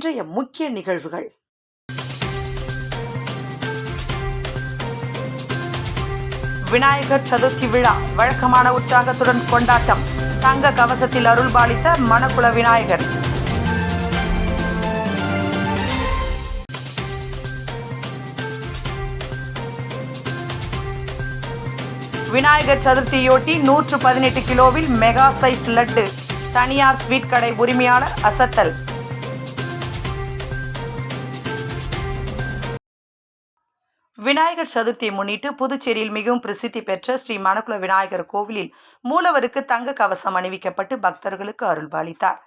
இன்றைய முக்கிய நிகழ்வுகள். விநாயகர் சதுர்த்தி விழா வழக்கமான உற்சாகத்துடன் கொண்டாட்டம் தங்க கவசத்தில் அருள்பாலித்த மணக்குள விநாயகர். விநாயகர் சதுர்த்தியொட்டி நூற்று பதினெட்டு கிலோவில் மெகா சைஸ் லட்டு தனியார் ஸ்வீட் கடை உரிமையாளர் அசத்தல். விநாயகர் சதுர்த்தியை முன்னிட்டு புதுச்சேரியில் மிகவும் பிரசித்தி பெற்ற ஸ்ரீ மணக்குள விநாயகர் கோவிலில் மூலவருக்கு தங்க கவசம் அணிவிக்கப்பட்டு பக்தர்களுக்கு அருள்பாலித்தார்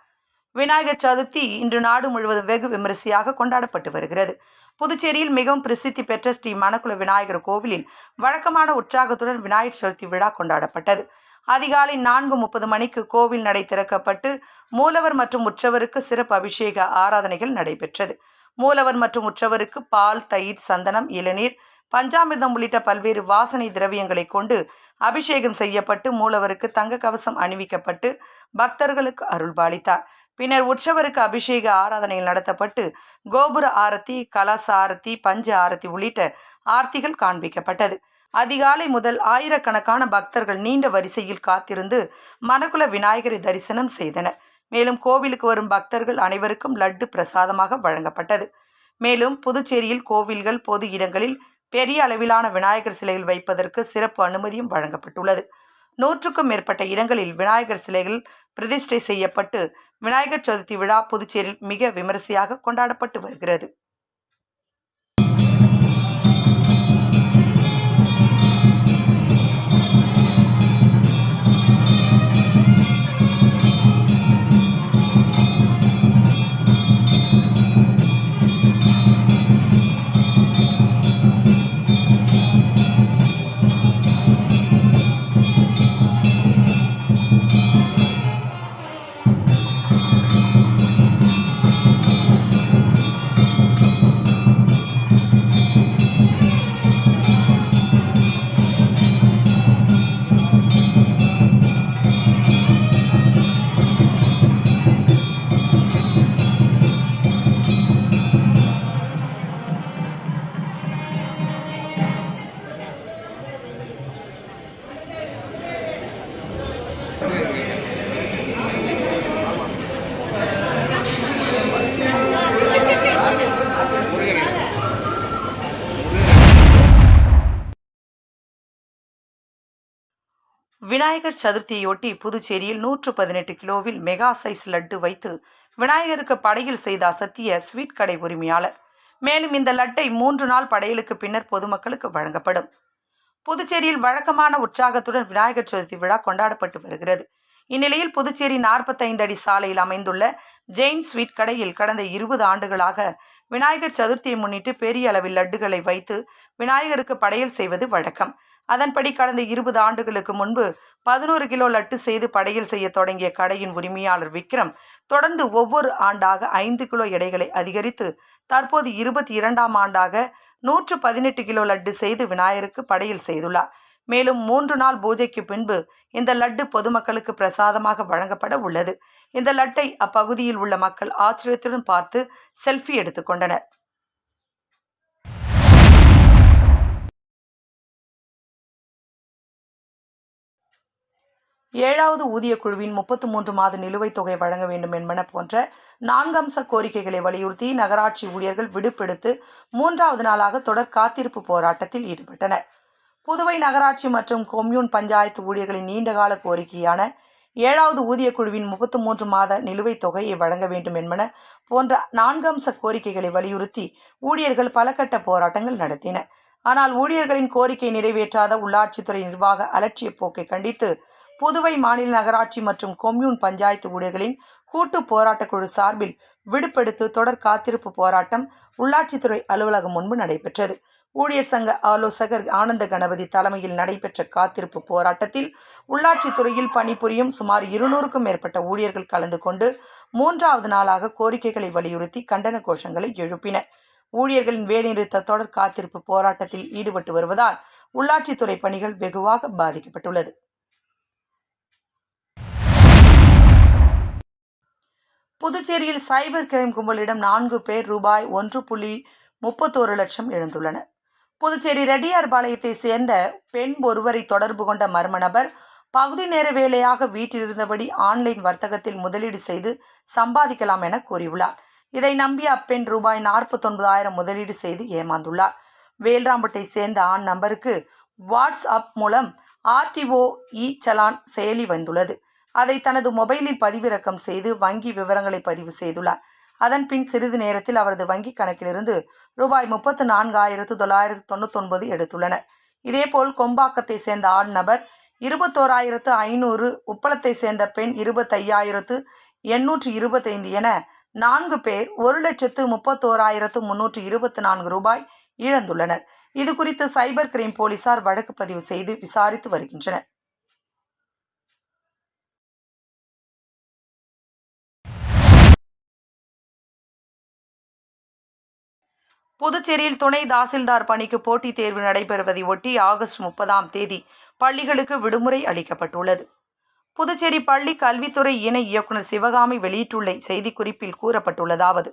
விநாயகர் சதுர்த்தி இன்று நாடு முழுவதும் வெகு விமரிசையாக கொண்டாடப்பட்டு வருகிறது. புதுச்சேரியில் மிகவும் பிரசித்தி பெற்ற ஸ்ரீ மணக்குள விநாயகர் கோவிலில் வழக்கமான உற்சாகத்துடன் விநாயகர் சதுர்த்தி விழா கொண்டாடப்பட்டது. அதிகாலை நான்கு முப்பது மணிக்கு கோவில் நடை திறக்கப்பட்டு மூலவர் மற்றும் உற்சவருக்கு சிறப்பு அபிஷேக ஆராதனைகள் நடைபெற்றது. மூலவர் மற்றும் உற்சவருக்கு பால் தயிர் சந்தனம் இளநீர் பஞ்சாமிர்தம் உள்ளிட்ட பல்வேறு வாசனை திரவியங்களை கொண்டு அபிஷேகம் செய்யப்பட்டு மூலவருக்கு தங்க கவசம் அணிவிக்கப்பட்டு பக்தர்களுக்கு அருள்பாலித்தார். பின்னர் உற்சவருக்கு அபிஷேக ஆராதனைகள் நடத்தப்பட்டு கோபுர ஆரத்தி கலச ஆரத்தி பஞ்ச ஆரத்தி உள்ளிட்ட ஆர்த்திகள் காண்பிக்கப்பட்டது. அதிகாலை முதல் ஆயிரக்கணக்கான பக்தர்கள் நீண்ட வரிசையில் காத்திருந்து மனகுல விநாயகரை தரிசனம் செய்தனர். மேலும் கோவிலுக்கு வரும் பக்தர்கள் அனைவருக்கும் லட்டு பிரசாதமாக வழங்கப்பட்டது. மேலும் புதுச்சேரியில் கோவில்கள் பொது இடங்களில் பெரிய அளவிலான விநாயகர் சிலைகள் வைப்பதற்கு சிறப்பு அனுமதியும் வழங்கப்பட்டுள்ளது. நூற்றுக்கும் மேற்பட்ட இடங்களில் விநாயகர் சிலைகள் பிரதிஷ்டை செய்யப்பட்டு விநாயகர் சதுர்த்தி விழா புதுச்சேரியில் மிக விமரிசையாக கொண்டாடப்பட்டு வருகிறது. விநாயகர் சதுர்த்தியொட்டி புதுச்சேரியில் நூற்று பதினெட்டு கிலோவில் மெகா சைஸ் லட்டு வைத்து விநாயகருக்கு படையில் செய்த அசத்திய ஸ்வீட் கடை உரிமையாளர். மேலும் இந்த லட்டை மூன்று நாள் படையலுக்கு பின்னர் பொதுமக்களுக்கு வழங்கப்படும். புதுச்சேரியில் வழக்கமான உற்சாகத்துடன் விநாயகர் சதுர்த்தி விழா கொண்டாடப்பட்டு வருகிறது. இந்நிலையில் புதுச்சேரி நாற்பத்தைந்து அடி சாலையில் அமைந்துள்ள ஜெயின் ஸ்வீட் கடையில் கடந்த இருபது ஆண்டுகளாக விநாயகர் சதுர்த்தியை முன்னிட்டு பெரிய அளவில் லட்டுகளை வைத்து விநாயகருக்கு படையல் செய்வது வழக்கம். அதன்படி கடந்த இருபது ஆண்டுகளுக்கு முன்பு பதினோரு கிலோ லட்டு செய்து படையல் செய்ய தொடங்கிய கடையின் உரிமையாளர் விக்ரம் தொடர்ந்து ஒவ்வொரு ஆண்டாக ஐந்து கிலோ எடைகளை அதிகரித்து தற்போது இருபத்தி இரண்டாம் ஆண்டாக நூற்று பதினெட்டு கிலோ லட்டு செய்து விநாயகருக்கு படையல் செய்துள்ளார். மேலும் மூன்று நாள் பூஜைக்கு பின்பு இந்த லட்டு பொதுமக்களுக்கு பிரசாதமாக வழங்கப்பட உள்ளது. இந்த லட்டை அப்பகுதியில் உள்ள மக்கள் ஆச்சரியத்துடன் பார்த்து செல்ஃபி எடுத்துக்கொண்டனர் ஏழாவது ஊதிய குழுவின் முப்பத்து மூன்று மாத நிலுவைத் தொகை வழங்க வேண்டும் என்பன போன்ற நான்கம்ச கோரிக்கைகளை வலியுறுத்தி நகராட்சி ஊழியர்கள் விடுப்பெடுத்து மூன்றாவது நாளாக தொடர் காத்திருப்பு போராட்டத்தில் ஈடுபட்டனர். புதுவை நகராட்சி மற்றும் கொம்யூன் பஞ்சாயத்து ஊழியர்களின் நீண்டகால கோரிக்கையான ஏழாவது ஊதிய குழுவின் முப்பத்து மூன்று மாத நிலுவைத் தொகையை வழங்க வேண்டும் என்பன போன்ற நான்கம்ச கோரிக்கைகளை வலியுறுத்தி ஊழியர்கள் பலகட்ட போராட்டங்கள் நடத்தினர். ஆனால் ஊழியர்களின் கோரிக்கை நிறைவேற்றாத உள்ளாட்சித்துறை நிர்வாக அலட்சிய போக்கை கண்டித்து புதுவை மாநில நகராட்சி மற்றும் கொம்யூன் பஞ்சாயத்து ஊழியர்களின் கூட்டு போராட்டக் குழு சார்பில் விடுப்பெடுத்து தொடர் காத்திருப்பு போராட்டம் உள்ளாட்சித்துறை அலுவலகம் முன்பு நடைபெற்றது. ஊழியர் சங்க ஆலோசகர் ஆனந்த கணபதி தலைமையில் நடைபெற்ற காத்திருப்பு போராட்டத்தில் உள்ளாட்சித்துறையில் பணிபுரியும் சுமார் இருநூறுக்கும் மேற்பட்ட ஊழியர்கள் கலந்து கொண்டு மூன்றாவது நாளாக கோரிக்கைகளை வலியுறுத்தி கண்டன கோஷங்களை எழுப்பினர். ஊழியர்களின் வேலைநிறுத்த தொடர் காத்திருப்பு போராட்டத்தில் ஈடுபட்டு வருவதால் உள்ளாட்சித்துறை பணிகள் வெகுவாக பாதிக்கப்பட்டுள்ளது. புதுச்சேரியில் சைபர் கிரைம் கும்பலிடம் நான்கு பேர் ரூபாய் ஒன்று புள்ளி முப்பத்தோரு லட்சம் இழந்துள்ளனர். புதுச்சேரி ரெட்டியார்பாளையத்தை சேர்ந்த பெண் ஒருவரை தொடர்பு கொண்ட மர்ம நபர் பகுதி நேர வேலையாக வீட்டிலிருந்தபடி ஆன்லைன் வர்த்தகத்தில் முதலீடு செய்து சம்பாதிக்கலாம் என கூறியுள்ளார். இதை நம்பிய அப்பெண் ரூபாய் நாற்பத்தொன்பதாயிரம் முதலீடு செய்து ஏமாந்துள்ளார். வேல்ராம்பட்டை சேர்ந்த ஆண் நம்பருக்கு வாட்ஸ்அப் மூலம் ஆர்டிஓ இ சலான் செயலி வந்துள்ளது. அதை தனது மொபைலில் பதிவிறக்கம் செய்து வங்கி விவரங்களை பதிவு செய்துள்ளார். அதன் பின் சிறிது நேரத்தில் அவரது வங்கி கணக்கிலிருந்து ரூபாய் முப்பத்து நான்காயிரத்து தொள்ளாயிரத்து தொண்ணூத்தொன்பது எடுத்துள்ளனர். இதேபோல் கொம்பாக்கத்தை சேர்ந்த ஆண் நபர் இருபத்தோராயிரத்து ஐநூறு உப்பளத்தை சேர்ந்த பெண் இருபத்தையாயிரத்து எண்ணூற்று இருபத்தைந்து என நான்கு பேர் ஒரு லட்சத்து முப்பத்தோராயிரத்து முன்னூற்று இருபத்தி நான்கு ரூபாய் இழந்துள்ளனர். இது குறித்து சைபர் கிரைம் போலீசார் வழக்கு பதிவு செய்து விசாரித்து வருகின்றனர். புதுச்சேரியில் துணை தாசில்தார் பணிக்கு போட்டித் தேர்வு நடைபெறுவதை ஒட்டி ஆகஸ்ட் முப்பதாம் தேதி பள்ளிகளுக்கு விடுமுறை அளிக்கப்பட்டுள்ளது. புதுச்சேரி பள்ளி கல்வித்துறை இணை இயக்குநர் சிவகாமி வெளியிட்டுள்ள செய்திக்குறிப்பில் கூறப்பட்டுள்ளதாவது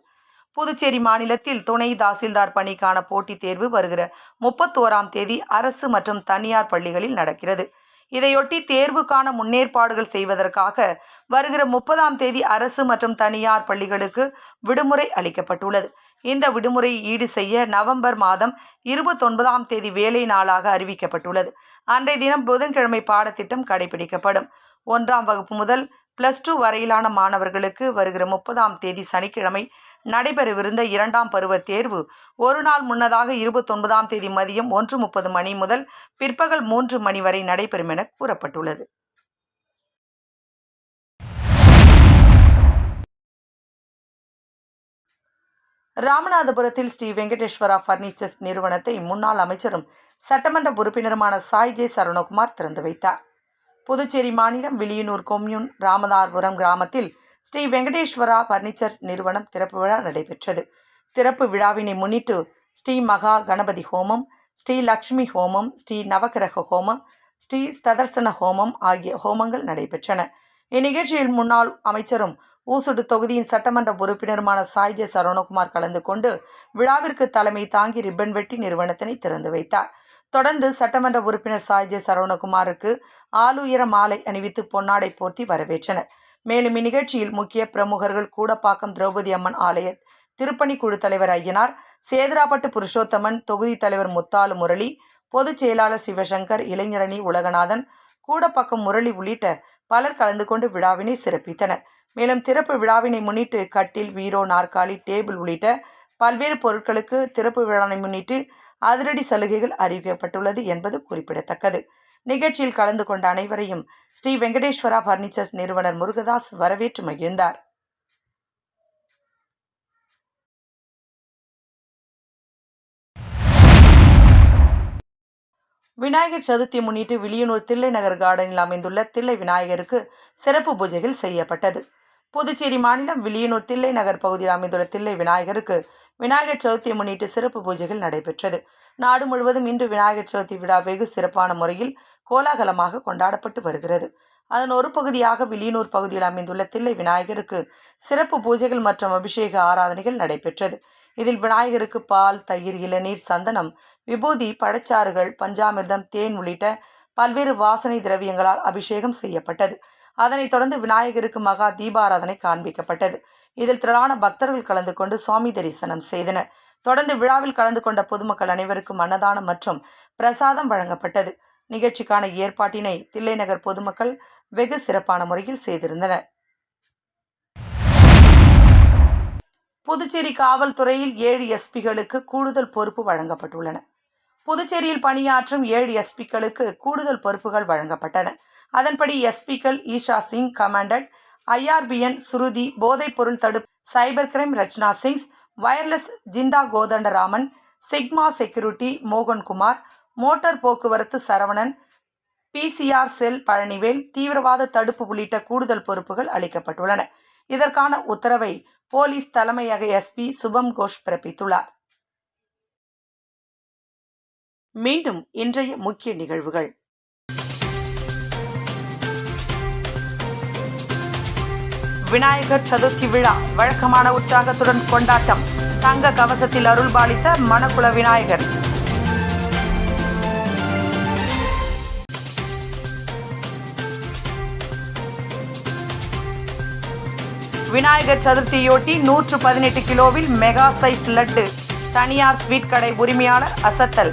புதுச்சேரி மாநிலத்தில் துணை தாசில்தார் பணிக்கான போட்டித் தேர்வு வருகிற முப்பத்தோராம் தேதி அரசு மற்றும் தனியார் பள்ளிகளில் நடக்கிறது. இதையொட்டி தேர்வுக்கான முன்னேற்பாடுகள் செய்வதற்காக வருகிற முப்பதாம் தேதி அரசு மற்றும் தனியார் பள்ளிகளுக்கு விடுமுறை அளிக்கப்பட்டுள்ளது. இந்த விடுமுறையை ஈடு செய்ய நவம்பர் மாதம் இருபத்தொன்பதாம் தேதி வேலை நாளாக அறிவிக்கப்பட்டுள்ளது. அன்றைய தினம் புதன்கிழமை பாடத்திட்டம் கடைபிடிக்கப்படும். ஒன்றாம் வகுப்பு முதல் பிளஸ் டூ வரையிலான மாணவர்களுக்கு வருகிற முப்பதாம் தேதி சனிக்கிழமை நடைபெறவிருந்த இரண்டாம் பருவ தேர்வு ஒரு நாள் முன்னதாக இருபத்தொன்பதாம் தேதி மதியம் ஒன்று முப்பது மணி முதல் பிற்பகல் மூன்று மணி வரை நடைபெறும் என கூறப்பட்டுள்ளது. ராமநாதபுரத்தில் ஸ்ரீ வெங்கடேஸ்வரா பர்னிச்சர்ஸ் நிறுவனத்தை முன்னாள் அமைச்சரும் சட்டமன்ற உறுப்பினருமான சாய் ஜே சரவணகுமார் திறந்து வைத்தார். புதுச்சேரி மாநிலம் விளியனூர் கொம்யூன் ராமநாதபுரம் கிராமத்தில் ஸ்ரீ வெங்கடேஸ்வரா பர்னிச்சர்ஸ் நிறுவனம் திறப்பு விழா நடைபெற்றது. திறப்பு விழாவினை முன்னிட்டு ஸ்ரீ மகா கணபதி ஹோமம் ஸ்ரீ லக்ஷ்மி ஹோமம் ஸ்ரீ நவகிரக ஹோமம் ஸ்ரீ சதர்சன ஹோமம் ஆகிய ஹோமங்கள் நடைபெற்றன. இந்நிகழ்ச்சியில் முன்னாள் அமைச்சரும் ஊசுடு தொகுதியின் சட்டமன்ற உறுப்பினருமான சாய்ஜே சரவணகுமார் கலந்து கொண்டு விழாவிற்கு தலைமை தாங்கி ரிப்பன் வெட்டி நிறுவனத்தினை திறந்து வைத்தார். தொடர்ந்து சட்டமன்ற உறுப்பினர் சாய்ஜே சரவணகுமாருக்கு ஆளுயர மாலை அணிவித்து பொன்னாடை போர்த்தி வரவேற்றனர். மேலும் இந்நிகழ்ச்சியில் முக்கிய பிரமுகர்கள் கூடப்பாக்கம் திரௌபதி அம்மன் ஆலய திருப்பணி குழு தலைவர் ஐயனார் சேதராப்பட்டு புருஷோத்தமன் தொகுதி தலைவர் முத்தாலு முரளி பொதுச் செயலாளர் சிவசங்கர் இளைஞரணி உலகநாதன் கூடப்பக்கம் முரளி உள்ளிட்ட பலர் கலந்து கொண்டு விழாவினை சிறப்பித்தனர். மேலும் திறப்பு விழாவினை முன்னிட்டு கட்டில் வீரோ நாற்காலி டேபிள் உள்ளிட்ட பல்வேறு பொருட்களுக்கு திறப்பு விழாவை முன்னிட்டு அதிரடி சலுகைகள் அறிவிக்கப்பட்டுள்ளது என்பது குறிப்பிடத்தக்கது. நிகழ்ச்சியில் கலந்து கொண்ட அனைவரையும் ஸ்ரீ வெங்கடேஸ்வரா பர்னிச்சர்ஸ் நிறுவனர் முருகதாஸ் வரவேற்று மகிழ்ந்தார். விநாயகர் சதுர்த்தி முன்னிட்டு வில்லியனூர் தில்லை நகர் கார்டனில் அமைந்துள்ள தில்லை விநாயகருக்கு சிறப்பு பூஜைகள் செய்யப்பட்டது. புதுச்சேரி மாநிலம் வில்லியனூர் தில்லை நகர் பகுதியில் அமைந்துள்ள தில்லை விநாயகருக்கு விநாயகர் சதுர்த்தியை முன்னிட்டு சிறப்பு பூஜைகள் நடைபெற்றது. நாடு முழுவதும் இன்று விநாயகர் சதுர்த்தி விழா வெகு சிறப்பான முறையில் கோலாகலமாக கொண்டாடப்பட்டு வருகிறது. அதன் ஒரு பகுதியாக வில்லியனூர் பகுதியில் அமைந்துள்ள தில்லை விநாயகருக்கு சிறப்பு பூஜைகள் மற்றும் அபிஷேக ஆராதனைகள் நடைபெற்றது. இதில் விநாயகருக்கு பால் தயிர் இளநீர் சந்தனம் விபூதி பழச்சாறுகள் பஞ்சாமிர்தம் தேன் உள்ளிட்ட பல்வேறு வாசனை திரவியங்களால் அபிஷேகம் செய்யப்பட்டது. அதனைத் தொடர்ந்து விநாயகருக்கு மகா தீபாராதனை காண்பிக்கப்பட்டது. இதில் திரளான பக்தர்கள் கலந்து கொண்டு சுவாமி தரிசனம் செய்தனர். தொடர்ந்து விழாவில் கலந்து கொண்ட பொதுமக்கள் அனைவருக்கும் அன்னதானம் மற்றும் பிரசாதம் வழங்கப்பட்டது. நிகழ்ச்சிக்கான ஏற்பாட்டினை தில்லைநகர் பொதுமக்கள் வெகு சிறப்பான முறையில் செய்திருந்தனர். புதுச்சேரி காவல்துறையில் ஏழு எஸ்பிகளுக்கு கூடுதல் பொறுப்பு வழங்கப்பட்டுள்ளன. புதுச்சேரியில் பணியாற்றும் ஏழு எஸ்பிக்களுக்கு கூடுதல் பொறுப்புகள் வழங்கப்பட்டன. அதன்படி எஸ்பிக்கள் ஈஷா சிங் கமாண்டட் ஐஆர்பிஎன் சுருதி போதைப்பொருள் தடுப்பு சைபர் கிரைம் ரச்சனா சிங்ஸ் wireless Zinta Kothandaraman Sigma security Mohankumar motor போக்குவரத்து சரவணன் பிசிஆர் செல் பழனிவேல் தீவிரவாத தடுப்பு உள்ளிட்ட கூடுதல் பொறுப்புகள் அளிக்கப்பட்டுள்ளன. இதற்கான உத்தரவை போலீஸ் தலைமையக எஸ்பி சுபம் கோஷ் பிறப்பித்துள்ளார். மீண்டும் இன்றைய முக்கிய நிகழ்வுகள். விநாயகர் சதுர்த்தி விழா வழக்கமான உற்சாகத்துடன் கொண்டாட்டம் தங்க கவசத்தில் அருள்பாலித்த மணக்குள விநாயகர். விநாயகர் சதுர்த்தியொட்டி நூற்று பதினெட்டு கிலோவில் மெகா சைஸ் லட்டு தனியார் ஸ்வீட் கடை உரிமையாளர் அசத்தல்.